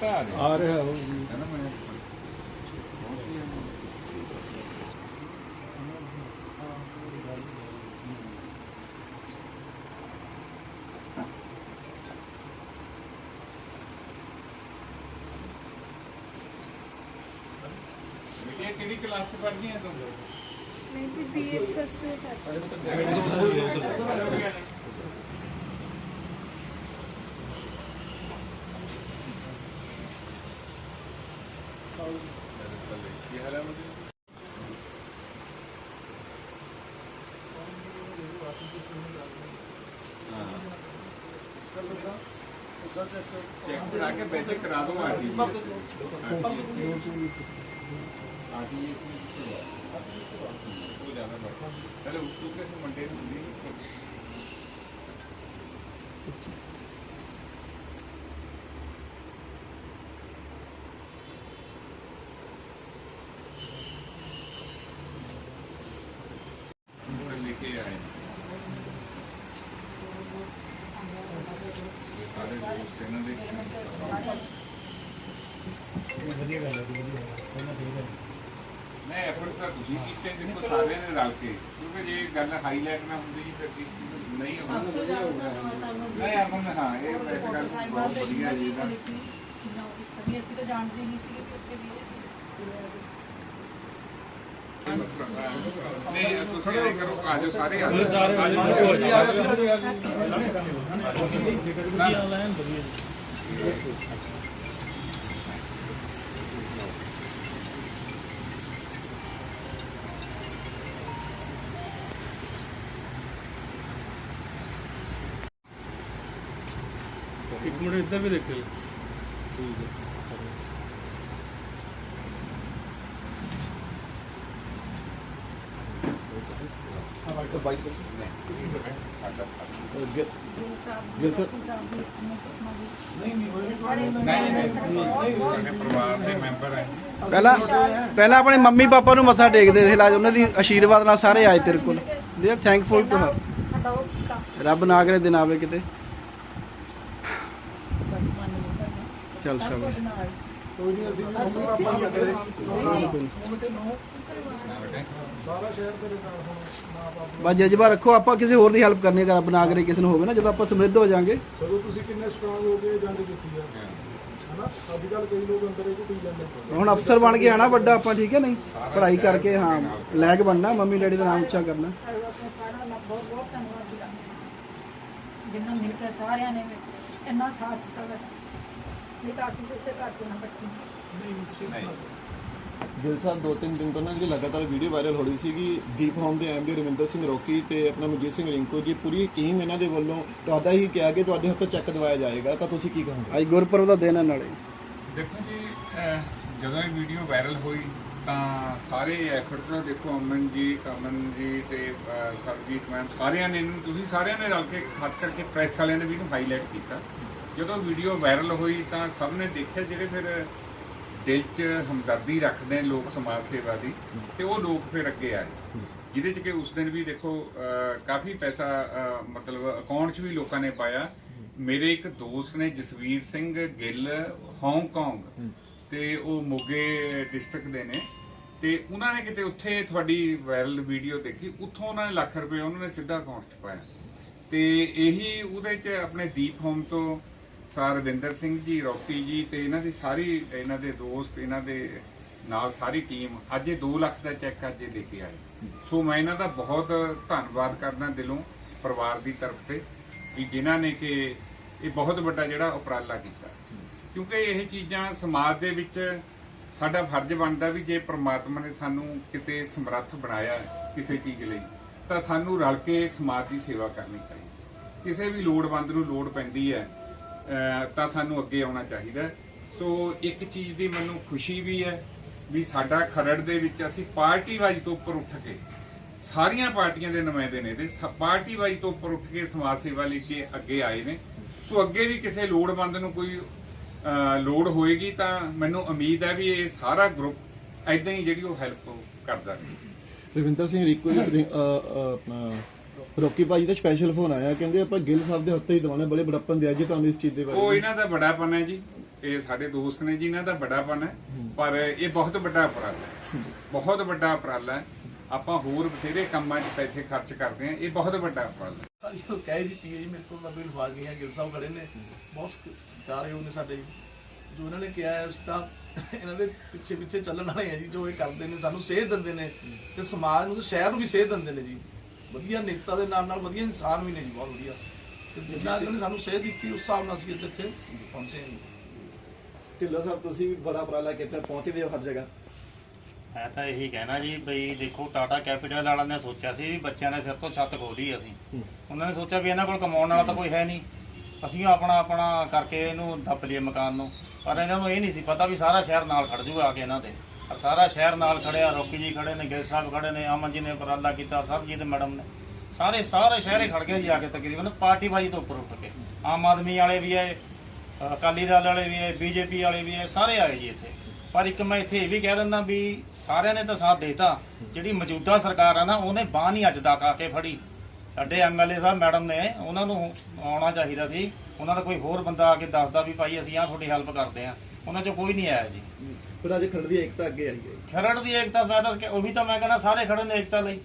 ਤਾਂ ਆ। ਰਿਹਾ ਆ ਰਿਹਾ ਉਹ ਹੈ ਨਾ ਮੈਂ? ਬੇਟੀਆਂ ਕਿਹੜੀ ਕਲਾਸ ਚ ਪੜ੍ਹਦੀਆਂ ਤੂੰ? ਮੈਂ ਜੀ ਬੀਏ ਫਸਟ ਇਅਰ ਕੀ ਹਾਲ ਹੈ ਮੁੰਡੇ ਚੈੱਕ ਕਰਾ ਕੇ ਪੈਸੇ ਕਰਾ ਦੋ ਆਰਟੀਜੀਐਸ ਆਰਟੀਜੀਐਸ ਉਹ ਜ਼ਿਆਦਾ ਬੈਠਾ ਚਲੋ ਉਸ ਤੋਂ ਕਿਸੇ ਮੰਡੇ ਨੂੰ ਹੁੰਦੀ ਨਹੀਂ ਉਹ ਲੈ ਕੇ ਆਏ ਇਹ ਸਾਰੇ ਦੋਸਤ ਇਹਨਾਂ ਦੇ ਵਧੀਆ ਗੱਲ ਹੈ ਜੀ, ਵਧੀਆ ਗੱਲ ਹੈ। ਪਹਿਲਾਂ ਠੀਕ ਹੈ। ਮੈਂ ਐਫਰਟ ਤਾਂ ਤੁਸੀਂ ਕੀਤੇ ਦੇਖੋ ਸਾਰਿਆਂ ਨੇ ਰਲ ਕੇ। ਕਿਉਂਕਿ ਜੇ ਗੱਲ ਹਾਈਲਾਈਟ ਨਾ ਹੁੰਦੀ ਜੀ ਫਿਰ ਕੀ- ਨਹੀਂ ਸਭ ਹੋਣਾ ਤੋਂ ਜ਼ਿਆਦਾ ਧੰਨਵਾਦ ਨਹੀਂ ਅਮਨ ਹਾਂ ਇਹ ਵੈਸੇ ਗੱਲ ਬਹੁਤ ਵਧੀਆ ਜੀ ਦਾ ਅਸੀਂ ਤਾਂ ਜਾਣਦੇ ਨਹੀਂ ਸੀਗੇ ਕਿ ਉੱਥੇ ਵੀ ਇਹ ਨਹੀਂ ਤੁਸੀਂ ਇਹ ਕਰੋ ਆਜੋ ਸਾਰੇ ਆ ਜਾਓ। ਇੱਕ ਮਿੰਟ ਇੱਧਰ ਵੀ ਦੇਖਿਓ ਠੀਕ ਹੈ ਗਿਲ ਸਰ। ਨਹੀਂ ਨਹੀਂ ਸਾਡੇ ਪਰਿਵਾਰ ਦੇ ਮੈਂਬਰ ਹੈ। ਪਹਿਲਾਂ ਪਹਿਲਾਂ ਆਪਣੇ ਮੰਮੀ ਪਾਪਾ ਨੂੰ ਮੱਥਾ ਟੇਕਦੇ ਸੀ ਲਾਜ ਉਹਨਾਂ ਦੀ ਆਸ਼ੀਰਵਾਦ ਨਾਲ ਸਾਰੇ ਆਏ ਤੇਰੇ ਕੋਲ। ਦੇ ਥੈਂਕਫੁਲ ਟੂ ਹਰ ਰੱਬ ਨਾ ਕਰੇ ਦਿਨ ਆਵੇ ਕਿਤੇ। ਬਸ ਮੰਨ ਲਓ ਚੱਲ। ਸ਼ਾਬਾਸ਼ ਕੋਈ ਨਹੀਂ ਅਸੀਂ ਮੰਮੀ ਪਾਪਾ ਨੂੰ ਤੇਰੇ ਬਸ ਜਜ਼ਬਾ ਰੱਖੋ ਆਪਾਂ ਕਿਸੇ ਹੋਰ ਦੀ ਹੈਲਪ ਕਰਨੀ ਹੈ ਰੱਬ ਨਾ ਕਰੇ ਕਿਸੇ ਨੂੰ ਹੋਵੇ ਨਾ ਜਦੋਂ ਆਪਾਂ ਸਮਰਿੱਧ ਹੋ ਜਾਾਂਗੇ। ਸਗੋਂ ਤੁਸੀਂ ਕਿੰਨੇ ਸਟਰੋਂਗ ਹੋ ਗਏ ਜੰਗ ਜਿੱਤੀ ਆ। ਹਨਾ? ਅੱਜ ਕੱਲ ਕਈ ਲੋਕ ਅੰਦਰ ਹੀ ਘੁੱਟੀ ਜਾਂਦੇ ਹੁਣ ਅਫਸਰ ਬਣ ਕੇ ਆਣਾ ਵੱਡਾ ਆਪਾਂ ਠੀਕ ਹੈ ਨਹੀਂ? ਪੜ੍ਹਾਈ ਕਰਕੇ ਹਾਂ ਲੈਕ ਬਣਨਾ ਮੰਮੀ ਡੈਡੀ ਦਾ ਨਾਮ ਉੱਚਾ ਕਰਨਾ। ਆਪਣੇ ਸਾਰਿਆਂ ਦਾ ਬਹੁਤ ਬਹੁਤ ਧੰਨਵਾਦ ਜੀ ਜਿੰਨਾ ਮਿਲ ਕੇ ਸਾਰਿਆਂ ਨੇ ਇੰਨਾ ਸਾਥ ਦਿੱਤਾ ਵਾ ਨਹੀਂ ਤਾਂ ਅੱਜ ਤੇ ਘਰ ਚ ਨਾ ਬੱਟੀ ਗਿੱਲ ਸਾਹਿਬ ਦੋ ਤਿੰਨ ਦਿਨ ਤੋਂ ਨਾ ਜਿਹੜੀ ਲਗਾਤਾਰ ਵੀਡੀਓ ਵਾਇਰਲ ਹੋ ਰਹੀ ਸੀਗੀ ਦੀਪ ਹੋਮ ਦੇ ਐਮਡੀ ਰਵਿੰਦਰ ਸਿੰਘ ਰੋਕੀ ਤੇ ਆਪਣਾ ਮਨਜੀਤ ਸਿੰਘ ਰਿੰਕੂ ਜੀ ਪੂਰੀ ਟੀਮ ਇਹਨਾਂ ਦੇ ਵੱਲੋਂ ਤੁਹਾਡਾ ਹੀ ਕਿਹਾ ਕਿ ਤੁਹਾਡੇ ਹੱਥੋਂ ਚੈੱਕ ਦਵਾਇਆ ਜਾਏਗਾ ਤਾਂ ਤੁਸੀਂ ਕੀ ਕਹੋਗੇ? ਅੱਜ ਗੁਰਪੁਰਬ ਦਾ ਦਿਨ ਹੈ ਨਾਲੇ। ਦੇਖੋ ਜੀ ਅਹ ਜਦੋਂ ਇਹ ਵੀਡੀਓ ਵਾਇਰਲ ਹੋਈ ਤਾਂ ਸਾਰੇ ਐਫਰਟਸ ਨਾਲ ਦੇਖੋ ਅਮਨ ਜੀ ਅਮਨ ਜੀ ਤੇ ਅਹ, ਸਰਬਜੀਤ ਮੈਮ ਸਾਰਿਆਂ ਨੇ ਇਹਨੂੰ ਤੁਸੀਂ ਸਾਰਿਆਂ ਨੇ ਰਲ ਕੇ ਖਾਸ ਕਰਕੇ ਪ੍ਰੈਸ ਵਾਲਿਆਂ ਨੇ ਵੀ ਇਹਨੂੰ ਹਾਈਲਾਈਟ ਕੀਤਾ। ਜਦੋਂ ਵੀਡੀਓ ਵਾਇਰਲ ਹੋਈ ਤਾਂ ਸਭ ਨੇ ਦੇਖਿਆ ਜਿਹੜੇ ਫਿਰ ਦਿਲ 'ਚ ਹਮਦਰਦੀ ਰੱਖਦੇ ਨੇ ਲੋਕ ਸਮਾਜ ਸੇਵਾ ਦੀ, ਤੇ ਉਹ ਲੋਕ ਫਿਰ ਅੱਗੇ ਆਏ। ਜਿਹਦੇ 'ਚ ਕਿ ਉਸ ਦਿਨ ਵੀ ਦੇਖੋ ਕਾਫੀ ਪੈਸਾ ਮਤਲਬ ਅਕਾਊਂਟ 'ਚ ਵੀ ਲੋਕਾਂ ਨੇ ਪਾਇਆ। ਮੇਰੇ ਇੱਕ ਦੋਸਤ ਨੇ ਜਸਵੀਰ ਸਿੰਘ ਗਿੱਲ ਹਾਂਗਕਾਂਗ ਤੇ ਉਹ ਮੋਗੇ ਡਿਸਟ੍ਰਿਕਟ ਦੇ ਨੇ। ਤੇ ਉਹਨਾਂ ਨੇ ਕਿਤੇ ਉੱਥੇ ਤੁਹਾਡੀ ਵਾਇਰਲ ਵੀਡੀਓ ਦੇਖੀ, ਉੱਥੋਂ ਉਹਨਾਂ ਨੇ ਲੱਖ ਰੁਪਏ ਉਹਨਾਂ ਨੇ ਸਿੱਧਾ ਅਕਾਊਂਟ 'ਚ ਪਾਇਆ। ਤੇ ਇਹੀ ਉਹਦੇ 'ਚ ਆਪਣੇ ਦੀਪ ਹੋਮ ਤੋਂ ਸਰ ਰਵਿੰਦਰ ਸਿੰਘ ਜੀ ਰੌਕੀ ਜੀ ਤੇ ਇਹਨਾਂ ਦੀ ਸਾਰੀ, ਇਹਨਾਂ ਦੇ ਦੋਸਤ, ਇਹਨਾਂ ਦੇ ਨਾਲ ਸਾਰੀ ਟੀਮ ਅੱਜ ਇਹ 2 ਲੱਖ ਦਾ ਚੈੱਕ ਅੱਜ ਇਹ ਦੇ ਕੇ ਆਏ। ਸੋ ਮੈਂ ਇਹਨਾਂ ਦਾ ਬਹੁਤ ਧੰਨਵਾਦ ਕਰਦਾ ਦਿਲੋਂ ਪਰਿਵਾਰ ਦੀ ਤਰਫ ਤੇ ਕਿ ਜਿਨ੍ਹਾਂ ਨੇ ਕਿ ਇਹ ਬਹੁਤ ਵੱਡਾ ਜਿਹੜਾ ਉਪਰਾਲਾ ਕੀਤਾ। ਕਿਉਂਕਿ ਇਹ ਚੀਜ਼ਾਂ ਸਮਾਜ ਦੇ ਵਿੱਚ ਸਾਡਾ ਫਰਜ਼ ਬਣਦਾ ਵੀ ਜੇ ਪ੍ਰਮਾਤਮਾ ਨੇ ਸਾਨੂੰ ਕਿਤੇ ਸਮਰੱਥ ਬਣਾਇਆ ਕਿਸੇ ਚੀਜ਼ ਲਈ, ਤਾਂ ਸਾਨੂੰ ਰਲ ਕੇ ਸਮਾਜ ਦੀ ਸੇਵਾ ਕਰਨੀ ਚਾਹੀਦੀ। ਕਿਸੇ ਵੀ ਲੋੜਵੰਦ ਨੂੰ ਲੋੜ ਪੈਂਦੀ ਹੈ ਤਾਂ ਸਾਨੂੰ ਅੱਗੇ ਆਉਣਾ ਚਾਹੀਦਾ ਸੋ ਇੱਕ ਚੀਜ਼ ਦੀ ਮੈਨੂੰ ਖੁਸ਼ੀ ਵੀ ਹੈ ਵੀ ਸਾਡਾ ਖਰੜ ਦੇ ਵਿੱਚ ਅਸੀਂ ਪਾਰਟੀ ਵਾਈਜ਼ ਤੋਂ ਉੱਪਰ ਉੱਠ ਕੇ ਸਾਰੀਆਂ ਪਾਰਟੀਆਂ ਦੇ ਨੁਮਾਇੰਦੇ ਨੇ ਤੇ ਸ- ਪਾਰਟੀ ਵਾਈਜ਼ ਤੋਂ ਉੱਪਰ ਉੱਠ ਕੇ ਸਮਾਜ ਸੇਵਾ ਲਈ ਕੇ ਅੱਗੇ ਆਏ ਨੇ। ਸੋ ਅੱਗੇ ਵੀ ਕਿਸੇ ਲੋੜਵੰਦ ਨੂੰ ਕੋਈ ਲੋੜ ਹੋਏਗੀ ਤਾਂ ਮੈਨੂੰ ਉਮੀਦ ਹੈ ਵੀ ਇਹ ਸਾਰਾ ਗਰੁੱਪ ਐਦਾਂ ਹੀ ਜਿਹੜੀ ਉਹ ਹੈਲਪ ਕਰਦਾ ਰਹੇ। ਰਵਿੰਦਰ ਸਿੰਘ ਰਿੰਕੂ ਜੀ ਆਪਣਾ ਰੋਕੀ ਭਾਜੀ ਦਾ ਸਪੈਸ਼ਲ ਫੋਨ ਆਇਆ ਕਹਿੰਦੇ ਆਪਾਂ ਗਿੱਲ ਸਾਹਿਬ ਦੇ ਹੱਥੋਂ ਹੀ ਦਵਾਉਣਾ ਬੜੇ ਬੜਪਨ ਦਿਆ ਜੀ ਤੁਹਾਨੂੰ ਇਸ ਚੀਜ਼ ਦੇ ਉਹ ਬਾਰੇ ਇਹਨਾਂ ਦਾ ਬੜਾ ਪਨ ਹੈ ਜੀ। ਇਹ ਸਾਡੇ ਦੋਸਤ ਨੇ ਜੀ ਇਹਨਾਂ ਦਾ ਬੜਾਪਨ ਹੈ। ਪਰ ਇਹ ਬਹੁਤ ਵੱਡਾ ਉਪਰਾਲਾ ਹੈ। ਬਹੁਤ ਵੱਡਾ ਉਪਰਾਲਾ ਹੈ। ਆਪਾਂ ਹੋਰ ਬਥੇਰੇ ਕੰਮਾਂ 'ਚ ਪੈਸੇ ਖਰਚ ਕਰਦੇ ਹਾਂ ਇਹ ਬਹੁਤ ਵੱਡਾ ਉਪਰਾਲਾ ਹੈ। ਸਾਡੀ ਉਹ ਕਹਿ ਦਿੱਤੀ ਹੈ ਜੀ ਮੇਰੇ ਕੋਲ ਤਾਂ ਬਿਲ ਫਾ ਗਈਆਂ ਗਿਲ ਸਾਹਿਬ ਖੜੇ ਨੇ। ਬਹੁਤ ਸਤਿਕਾਰਯੋਗ ਨੇ ਸਾਡੇ। ਜੀ। ਇਹਨਾਂ ਨੇ ਕਿਹਾ ਹੈ ਉਸ ਤਾਂ ਇਹਨਾਂ ਦੇ ਪਿੱਛੇ ਪਿੱਛੇ ਚੱਲਣ ਵਾਲੇ ਆ ਜੀ ਜੋ ਇਹ ਕਰਦੇ ਨੇ ਸਾਨੂੰ ਸੇਧ ਦਿੰਦੇ ਨੇ। ਤੇ ਸਮਾਜ ਨੂੰ ਸ਼ਹਿਰ ਨੂੰ ਵੀ ਸੇਧ ਦਿੰਦੇ ਨੇ ਜੀ। ਵਧੀਆ ਨੇਤਾ ਦੇ ਨਾਲ ਨਾਲ ਵਧੀਆ ਇਨਸਾਨ ਵੀ ਨੇ ਜੀ ਬਹੁਤ ਵਧੀਆ। ਤੇ ਜਿੰਨਾ ਇਹਨਾਂ ਨੇ ਸਾਨੂੰ ਸੇਧ ਦਿੱਤੀ ਉਸ ਹਿਸਾਬ ਨਾਲ ਅਸੀਂ ਅੱਜ ਇੱਥੇ ਪਹੁੰਚੇ ਹਾਂ ਢਿੱਲੋਂ ਸਾਹਿਬ ਤੁਸੀਂ ਵੀ ਬੜਾ ਉਪਰਾਲਾ ਕੀਤਾ ਪਹੁੰਚਦੇ ਹੋ ਹਰ ਜਗ੍ਹਾ। ਮੈਂ ਤਾਂ ਇਹੀ ਕਹਿਣਾ ਜੀ ਬਈ ਦੇਖੋ ਟਾਟਾ ਕੈਪੀਟਲ ਵਾਲਿਆਂ ਨੇ ਸੋਚਿਆ ਸੀ ਵੀ ਬੱਚਿਆਂ ਦੇ ਸਿਰ ਤੋਂ ਛੱਤ ਖੋਲੀ ਅਸੀਂ। ਉਹਨਾਂ ਨੇ ਸੋਚਿਆ ਵੀ ਇਹਨਾਂ ਕੋਲ ਕਮਾਉਣ ਵਾਲਾ ਤਾਂ ਕੋਈ ਹੈ ਨਹੀਂ। ਅਸੀਂ ਆਪਣਾ ਆਪਣਾ ਕਰਕੇ ਇਹਨੂੰ ਦੱਬ ਲਈਏ ਮਕਾਨ ਨੂੰ। ਪਰ ਇਹਨਾਂ ਨੂੰ ਇਹ ਨਹੀਂ ਸੀ ਪਤਾ ਵੀ ਸਾਰਾ ਸ਼ਹਿਰ ਨਾਲ ਖੜ ਜੂਗਾ ਆ ਕੇ ਇਹਨਾਂ ਦੇ। ਸਾਰਾ ਸ਼ਹਿਰ ਨਾਲ ਖੜਿਆ, ਰੋਕੀ ਜੀ ਖੜੇ ਨੇ, ਗਿੱਲ ਸਾਹਿਬ ਖੜੇ ਨੇ, ਅਮਨ ਜੀ ਨੇ ਉਪਰਾਲਾ ਕੀਤਾ, ਸਰਬਜੀਤ ਮੈਡਮ ਨੇ। ਸਾਰੇ ਸਾਰੇ ਸ਼ਹਿਰੇ ਖੜ ਗਏ ਜੀ ਆ ਕੇ ਤਕਰੀਬਨ, ਪਾਰਟੀ ਬਾਜੀ ਤੋਂ ਉੱਪਰ ਉੱਠ ਕੇ। ਆਮ ਆਦਮੀ ਵਾਲੇ ਵੀ ਆਏ, ਅਕਾਲੀ ਦਲ ਵਾਲੇ ਵੀ ਆਏ, ਬੀਜੇਪੀ ਵਾਲੇ ਵੀ ਆਏ, ਸਾਰੇ ਆਏ ਜੀ ਇੱਥੇ। ਪਰ ਇੱਕ ਮੈਂ ਇੱਥੇ ਇਹ ਵੀ ਕਹਿ ਦਿੰਦਾ ਵੀ ਸਾਰਿਆਂ ਨੇ ਤਾਂ ਸਾਥ ਦੇਤਾ। ਜਿਹੜੀ ਮੌਜੂਦਾ ਸਰਕਾਰ ਆ ਨਾ, ਉਹਨੇ ਬਾਹ ਨਹੀਂ ਅੱਜ ਤੱਕ ਆ ਕੇ ਫੜੀ। ਸਾਡੇ ਐਮਐਲਏ ਸਾਹਿਬ ਮੈਡਮ ਨੇ, ਉਹਨਾਂ ਨੂੰ ਆਉਣਾ ਚਾਹੀਦਾ ਸੀ। ਉਹਨਾਂ ਦਾ ਕੋਈ ਹੋਰ ਬੰਦਾ ਆ ਕੇ ਦੱਸਦਾ ਵੀ ਭਾਈ ਅਸੀਂ ਆ ਤੁਹਾਡੀ ਹੈਲਪ ਕਰਦੇ ਆ ਉਹਨਾਂ ਚੋਂ ਕੋਈ ਨਹੀਂ ਆਇਆ ਜੀ। ਫਿਰ ਅੱਜ ਖੰਡ ਦੀ ਏਕਤਾ ਅੱਗੇ ਆਈ ਹੈ। ਖਰੜ ਦੀ ਏਕਤਾ ਮੈਂ ਤਾਂ ਉਹ ਵੀ ਤਾਂ ਮੈਂ ਕਹਿੰਦਾ ਸਾਰੇ ਖੜੇ ਨੇ ਏਕਤਾ ਲਈ।